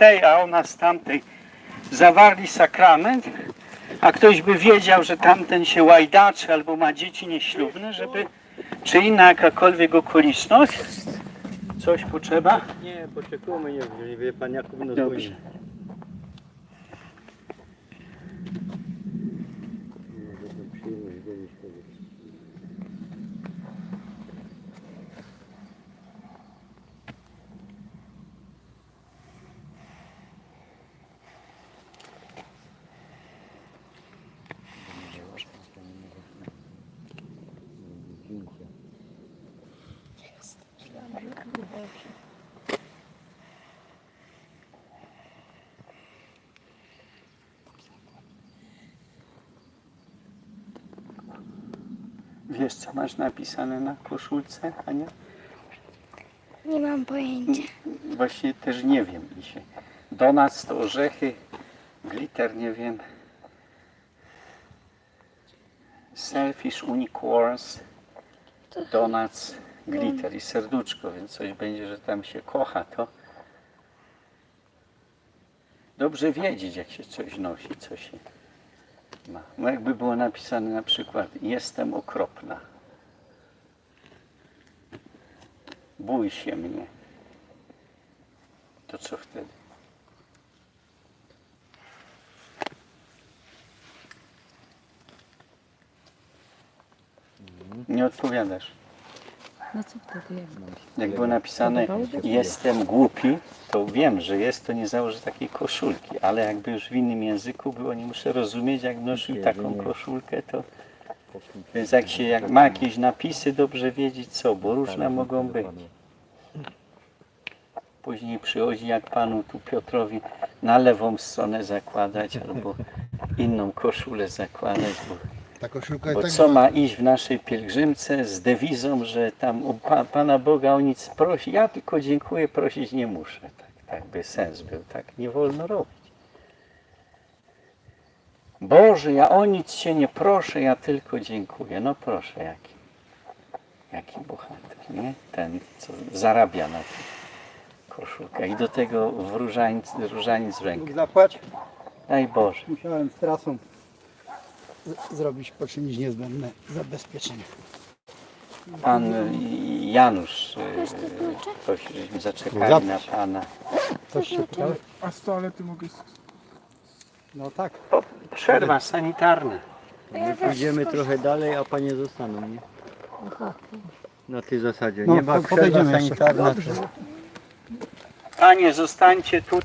tej, a ona z tamtej zawarli sakrament, a ktoś by wiedział, że tamten się łajdaczy albo ma dzieci nieślubne, żeby, czy inna jakakolwiek okoliczność, coś potrzeba? Nie, poczekujmy, nie wie pan Jakub no Dobrze. Wiesz, co masz napisane na koszulce, Ania? Nie mam pojęcia. Właśnie też nie wiem dzisiaj. Donuts to orzechy, glitter nie wiem. Selfish unicorns, donuts, glitter i serduszko, więc coś będzie, że tam się kocha to. Dobrze wiedzieć, jak się coś nosi, co się ma. No jakby było napisane na przykład jestem okropna. Bój się mnie. To co wtedy? Nie odpowiadasz. No co wtedy? Jak było napisane jestem głupi, to wiem, że jest, to nie założę takiej koszulki, ale jakby już w innym języku było, nie muszę rozumieć, jak nosił taką koszulkę, to więc jak się jak ma jakieś napisy, dobrze wiedzieć co, bo różne mogą być. Później przychodzi jak panu tu Piotrowi na lewą stronę zakładać albo inną koszulę zakładać, bo Ta koszulka bo jest co tak... ma iść w naszej pielgrzymce z dewizą, że tam u pa, Pana Boga o nic prosi, ja tylko dziękuję, prosić nie muszę. Tak, tak by sens był, tak nie wolno robić. Boże, ja o nic się nie proszę, ja tylko dziękuję. No proszę, jaki, jaki bohater, nie? Ten, co zarabia na tym koszulkę i do tego w różanic, różanic w rękę. Zapłać. Daj Boże. Musiałem z trasą zrobić, poczynić niezbędne zabezpieczenie. Pan Janusz, Wiesz, co znaczy? prosi, żeśmy zaczekali na. Pana. Coś się pytałeś? A z toalety mogę... No tak. Przerwa sanitarna. My pójdziemy trochę dalej, a panie zostaną, nie? Na tej zasadzie. No, nie ma podejdziemy przerwa jeszcze. sanitarna. Panie, zostańcie tutaj.